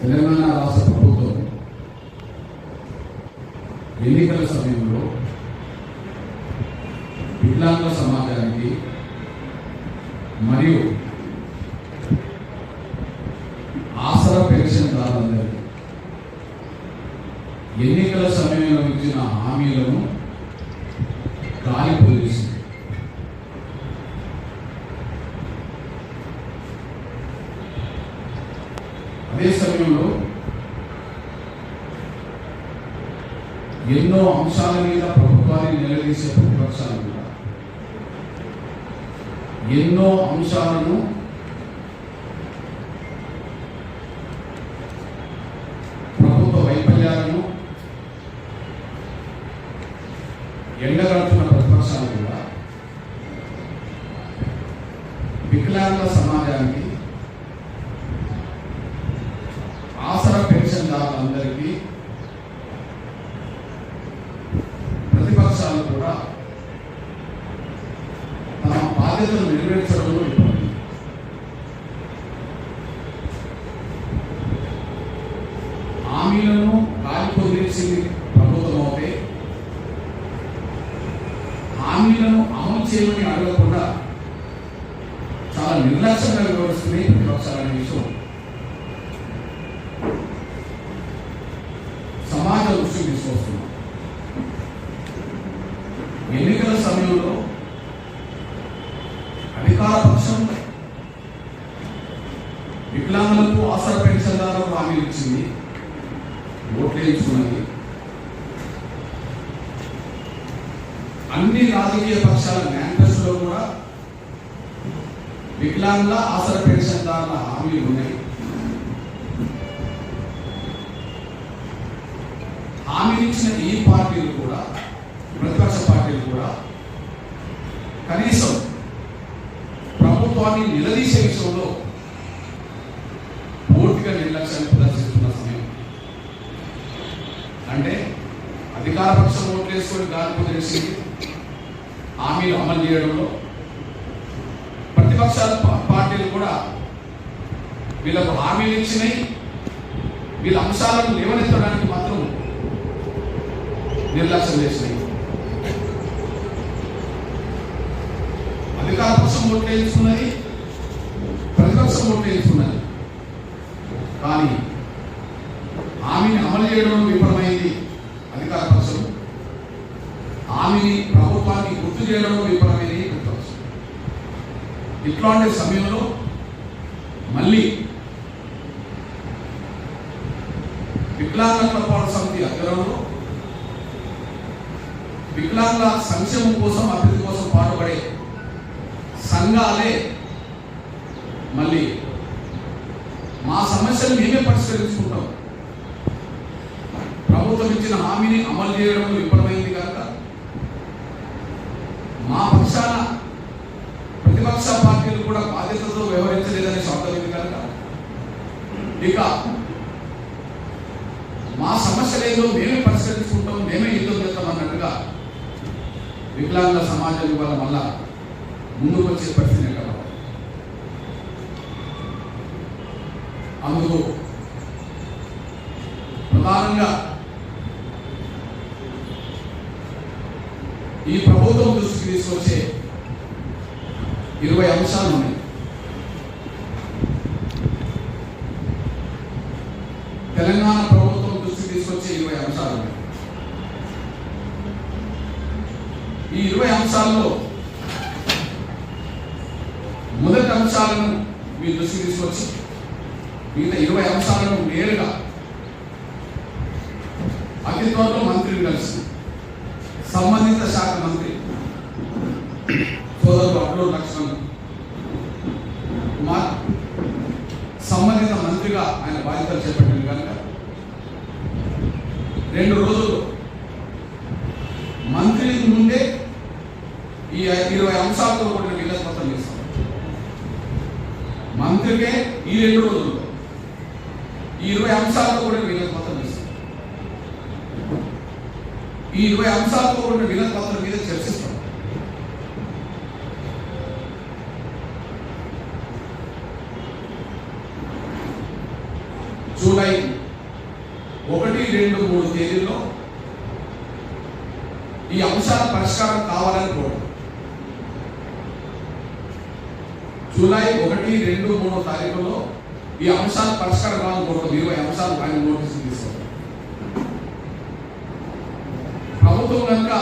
తెలంగాణ రాష్ట్ర ప్రభుత్వం ఎన్నికల సమయంలో వికలాంగ సమాజానికి మరియు ఆసర పెన్షన్దారులందరికీ ఎన్నికల సమయంలో ఇచ్చిన హామీలను గాలి పోలీసు అదే సమయంలో ఎన్నో అంశాల మీద ప్రభుత్వాన్ని నిలదీసే ప్రతిపక్షాలు కూడా ఎన్నో అంశాలను ప్రభుత్వ వైఫల్యాలను ఎండగడుతున్న ప్రతిపక్షాలు కూడా వికలాంగ సమాజానికి ఆసర పెన్షన్దారులందరికీ ప్రతిపక్షాలు కూడా తమ బాధ్యతలు నెరవేర్చడంలో విఫలమైంది హామీలను గాలి పొందించింది ప్రభుత్వం అవుతే హామీలను అమలు చేయమని అడగకుండా చాలా నిర్లక్ష్యంగా వివరిస్తుంది ప్రతిపక్షాలనే విషయం సమాజ దృష్టి ఎన్నికల సమయంలో అధికార పక్షం వికలాంగులకు ఆసర పెన్షన్దారులకు హామీలు ఇచ్చింది. ఓట్లు వేయించుకున్నది అన్ని రాజకీయ పక్షాల మేనిఫెస్టోలో కూడా వికలాంగుల ఆసర పెన్షన్దారుల హామీలు ఉన్నాయి. హామీలు ఈ పార్టీలు కూడా ప్రతిపక్ష పార్టీలు కూడా కనీసం ప్రభుత్వాన్ని నిలదీసే విషయంలో పూర్తిగా నిర్లక్ష్యాన్ని ప్రదర్శిస్తున్న సమయం. అంటే అధికార పక్షం ఓట్లు వేసుకొని గాలి తెలిసింది హామీలు అమలు చేయడంలో ప్రతిపక్షాల పార్టీలు కూడా వీళ్ళకు హామీలు ఇచ్చినాయి వీళ్ళ అంశాలను లేవనెత్తడానికి మాత్రం నిర్లక్ష్యం చేసినాయి అధికార పక్షం ఓట్లు వేయించుకున్నది ప్రతిపక్షం ఓట్లు వేయించుకున్నది. కానీ హామీని అమలు చేయడంలో విఫలమైంది అధికార పక్షం. హామీని ప్రభుత్వాన్ని గుర్తు చేయడంలో విఫలమైంది ప్రతిపక్షం. ఇట్లాంటి సమయంలో మళ్ళీ వికలాంగుల పోరాట సమితి అధ్యయనంలో వికలాంగుల సంక్షేమం కోసం అభివృద్ధి కోసం పాటుపడే సంఘాలే మళ్ళీ మా సమస్యలు మేమే పరిష్కరించుకుంటాం. ప్రభుత్వం ఇచ్చిన హామీని అమలు చేయడం విఫలమైంది కనుక మా పక్షాన ప్రతిపక్ష పార్టీలు కూడా బాధ్యతతో వ్యవహరించలేదని అర్థమైంది కనుక. ఇక మా సమస్యలు ఏదో మేమే పరిష్కరించుకుంటాం మేమే యుద్ధం చేస్తాం అన్నట్టుగా వికలాంగ సమాజం ఇవాళ వల్ల ముందుకు వచ్చే పరిస్థితి కదా అందుకు ప్రధానంగా ఈ ప్రభుత్వం దృష్టికి తీసుకొచ్చే ఇరవై అంశాలు ఉన్నాయి. తెలంగాణ ప్రభుత్వం దృష్టికి తీసుకొచ్చే ఇరవై అంశాలు ఉన్నాయి ఈ ఇరవై అంశాల్లో మొదటి అంశాలను మీ దృష్టికి తీసుకొచ్చి మిగతా ఇరవై అంశాలను నేరుగా అతి త్వరలో మంత్రిని కలిసి సంబంధిత శాఖ మంత్రి సోదరుడు అప్లోడ్ లక్ష్మణ్ కుమార్ సంబంధిత మంత్రిగా ఆయన బాధ్యతలు చేపట్టింది కనుక రెండు రోజులు మంత్రికి ముందే ఈ ఇరవై అంశాలతో కూడిన విలేజ్ పత్రం చేస్తాం మంత్రికే ఈ రెండు రోజుల్లో ఈ ఇరవై అంశాలతో కూడిన విలేజ్ పత్రం చేస్తాం ఈ ఇరవై అంశాలతో కూడిన విలేజ్ పత్రం మీద చర్చిస్తాం జూలై ఒకటి రెండు మూడు తేదీల్లో ఈ అంశాల పరిష్కారం కావాలని జూలై ఒకటి రెండు మూడో తారీఖుల్లో ఈ అంశాలు పరిష్కారం కావాలని ఇరవై అంశాలు ఆయన నోటీసు తీసుకోవాలి ప్రభుత్వం కనుక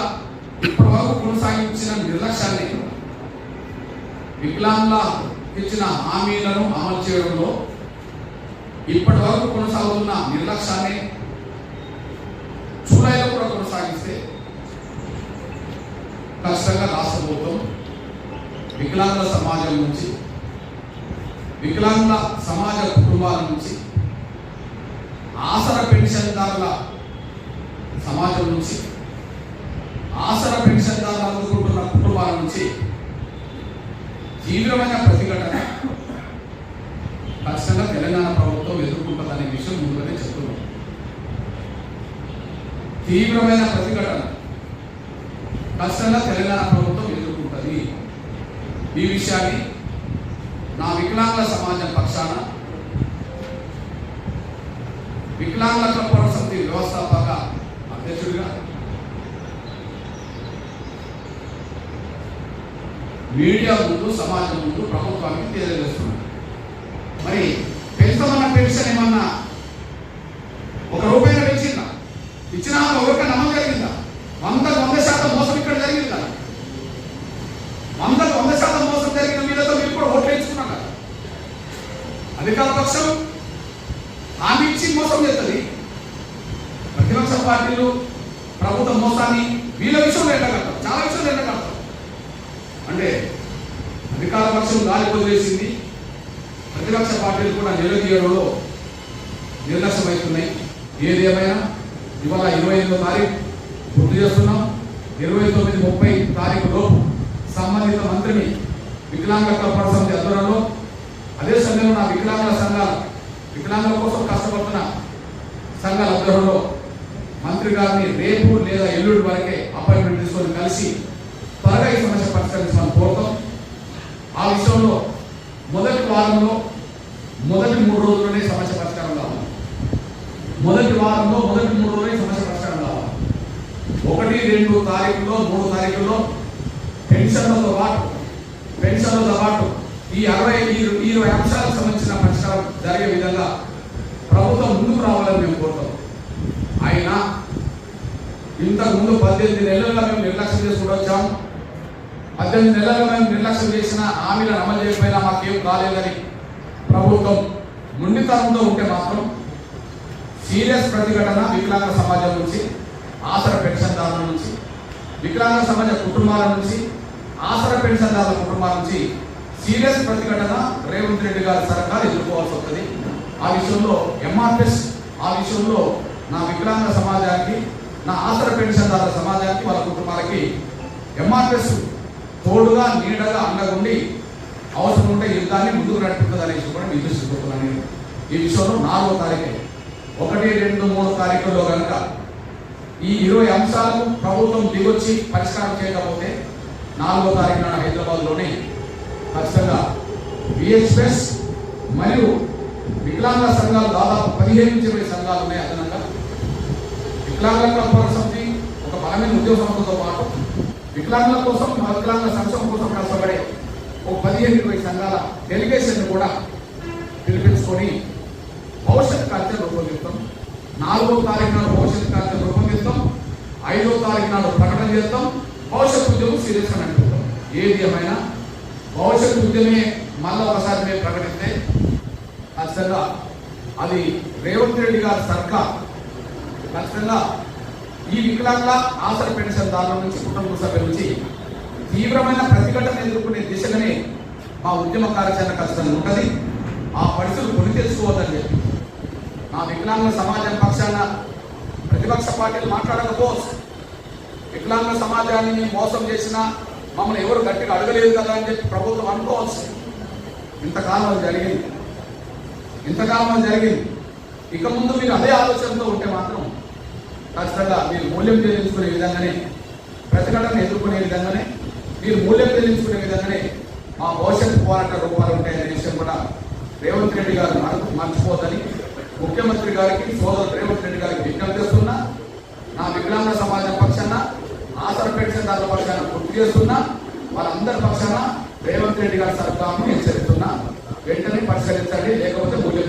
ఇప్పటి వరకు కొనసాగించిన నిర్లక్ష్యాన్ని వికలాంగుల ఇచ్చిన హామీలను అమలు చేయడంలో ఇప్పటి వరకు కొనసాగుతున్న నిర్లక్ష్యాన్ని జూలైలో కూడా కొనసాగిస్తే ఖచ్చితంగా రాష్ట్ర ప్రభుత్వం వికలాంగుల సమాజం నుంచి వికలాంగుల సమాజ కుటుంబాల నుంచి ఆసర పెన్షన్దారుల సమాజం నుంచి ఆసర పెన్షన్దారులు అందుకుంటున్న కుటుంబాల నుంచి తీవ్రమైన ప్రతిఘటన ఖచ్చితంగా తెలంగాణ ప్రభుత్వం ఎదుర్కొంటుందనే విషయం ముందుగానే చెప్తున్నాం. తీవ్రమైన ప్రతిఘటన ఖచ్చితంగా తెలంగాణ ప్రభుత్వం ఎదుర్కొంటుంది. ఈ విషయాన్ని నా వికలాంగుల సమాజం పక్షాన వికలాంగుల కల్పన సమితి వ్యవస్థాపక అధ్యక్షుడిగా మీడియా ముందు సమాజం ముందు ప్రభుత్వానికి తెలియజేస్తున్నాను. మరి పెంచమన్న పెన్షన్ ఏమన్నా ఒక రూపాయి పెంచిందా? ఇచ్చినా ఎవరికైనా నమ్మకం జరిగిందా వందకు వంద శాతం మోసం ఇక్కడ జరిగిందా వందకు వంద శాతం మోసం జరిగిన మీదతో మీరు కూడా ఓట్లు వేయించుకున్నాం కదా ప్రతిపక్షం హామీ ఇచ్చి మోసం చేస్తుంది. ప్రతిపక్ష పార్టీలు ప్రభుత్వ మోసాన్ని వీళ్ళ విషయంలో ఎండగడతారు చాలా విషయంలో ఎండగడతారు అంటే అధికార పక్షం గాలి వదిలేసింది ప్రతిపక్ష పార్టీలు కూడా నిలదీయడంలో నిర్లక్ష్యమవుతున్నాయి. ఏది ఏమైనా? ఇవాళ ఇరవై ఎనిమిదో తారీఖు గుర్తు చేస్తున్నాం. ఇరవై తొమ్మిది ముప్పై తారీఖు లోపు సంబంధిత మంత్రిని వికలాంగ కల్పన సమితి ఆధ్వర్యంలో అదే నా వికలాంగుల సంఘాలు వికలాంగుల కోసం కష్టపడుతున్న సంఘాల ఆధ్వర్యంలో మంత్రి గారిని రేపు లేదా ఎల్లుండి వరకే అపాయింట్మెంట్ తీసుకొని కలిసి త్వరగా ఈ సమస్య పరిష్కరించాలని కోరుతాం. ఆ విషయంలో మొదటి వారంలో మొదటి మూడు రోజుల్లోనే సమస్య పరిష్కారం కావాలి. మొదటి వారంలో మొదటి మూడు రోజులే సమస్య పరిష్కారం కావాలి. ఒకటి రెండు తారీఖులో మూడు తారీఖుల్లో పెన్షన్లతో పాటు పెన్షన్లతో పాటు ఈ అరవై ఈ ఇరవై అంశాలకు సంబంధించిన పరిష్కారం జరిగే విధంగా ప్రభుత్వం ముందుకు రావాలని మేము కోరుతాం. అయినా ఇంతకు ముందు పద్దెనిమిది నెలల్లో మేము నిర్లక్ష్యం చేసుకుంటూ వచ్చాం. పద్దెనిమిది నెలల్లో మేము నిర్లక్ష్యం చేసిన హామీలను అమలు చేయకపోయినా మాకేం కాలేదని ప్రభుత్వం ముండితనంతో ఉంటే మాత్రం సీరియస్ ప్రతిఘటన వికలాంగ సమాజం నుంచి ఆసర పెన్షన్దారుల నుంచి వికలాంగ సమాజ కుటుంబాల నుంచి ఆసర పెన్షన్దారుల కుటుంబాల నుంచి సీరియస్ ప్రతిఘటన రేవంత్ రెడ్డి గారి సర్కార్ ఎదుర్కోవాల్సి వస్తుంది ఆ విషయంలో ఎంఆర్ఎస్ ఆ విషయంలో నా వికలాంగ సమాజానికి నా ఆసర పెన్షన్దారుల సమాజానికి వాళ్ళ కుటుంబాలకి ఎంఆర్ఎస్ తోడుగా నీడగా అండగుండి అవసరం ఉంటే యుద్ధాన్ని ముందుకు నడుపుతుంది అనే విషయం కూడా మీ నేను. ఈ విషయంలో నాలుగో తారీఖు ఒకటి రెండు మూడు తారీఖుల్లో కనుక ఈ ఇరవై అంశాలు ప్రభుత్వం దిగొచ్చి పరిష్కారం చేయకపోతే నాలుగో తారీఖున హైదరాబాద్లోనే ఖచ్చితంగా విహెచ్ఎస్ మరియు వికలాంగ సంఘాలు దాదాపు పదిహేను నుంచి ఇరవై సంఘాలు ఉన్నాయి అదనంగా. వికలాంగుల కల్పన సమితి ఒక బలమైన ఉద్యోగ సంస్థతో పాటు వికలాంగుల కోసం వికలాంగ సంక్షేమం కోసం కష్టపడే ఒక పదిహేను ఇరవై సంఘాల డెలిగేషన్ కూడా పిలిపించుకొని భవిష్యత్ కార్యం రూపొందిస్తాం. నాలుగో తారీఖు నాడు భవిష్యత్ కార్యం రూపొందిస్తాం. ఐదో తారీఖు నాడు ప్రకటన చేస్తాం. భవిష్యత్ ఉద్యోగం సీరియస్గా అని ఏది ఏమైనా భవిష్యత్ ఉద్యమే మళ్ళా ఒకసారి మేము ప్రకటిస్తే ఖచ్చితంగా అది రేవంత్ రెడ్డి గారి సర్కార్. ఖచ్చితంగా ఈ వికలాంగుల ఆసర పెన్షన్దారుల నుంచి కుటుంబ సభ్యుల నుంచి తీవ్రమైన ప్రతిఘటన ఎదుర్కొనే దిశగానే మా ఉద్యమ కార్యాచరణ ఖచ్చితంగా ఉంటుంది. ఆ పరిస్థితులు కొని తెలుసుకోవద్దని చెప్పి. మా వికలాంగుల సమాజం పక్షాన ప్రతిపక్ష పార్టీలు మాట్లాడకపోవచ్చు. వికలాంగుల సమాజాన్ని మోసం చేసిన మమ్మల్ని ఎవరు గట్టిగా అడగలేదు కదా అని చెప్పి ప్రభుత్వం అనుకోవచ్చు ఇంతకాలం అది జరిగింది. ఇంతకాలం అది జరిగింది. ఇక ముందు మీరు అదే ఆలోచనతో ఉంటే మాత్రం ఖచ్చితంగా మీరు మూల్యం చెల్లించుకునే విధంగానే ప్రతిఘటన ఎదుర్కొనే విధంగానే మీరు మూల్యం చెల్లించుకునే విధంగానే మా భవిష్యత్ పోరాట రూపాలు ఉంటాయనే విషయం కూడా రేవంత్ రెడ్డి గారు మరచిపోదని ముఖ్యమంత్రి గారికి సోదరు రేవంత్ రెడ్డి గారికి విజ్ఞప్తి చేస్తున్నా నా వికలాంగ సమాజం పక్షాన ఆసర పెన్షన్దారుల పక్షాన గుర్తు చేస్తున్నా వాళ్ళందరి పక్షాన రేవంత్ రెడ్డి గారి సర్కార్ను హెచ్చరిస్తున్నా. వెంటనే పరిశీలించండి లేకపోతే మూల్యం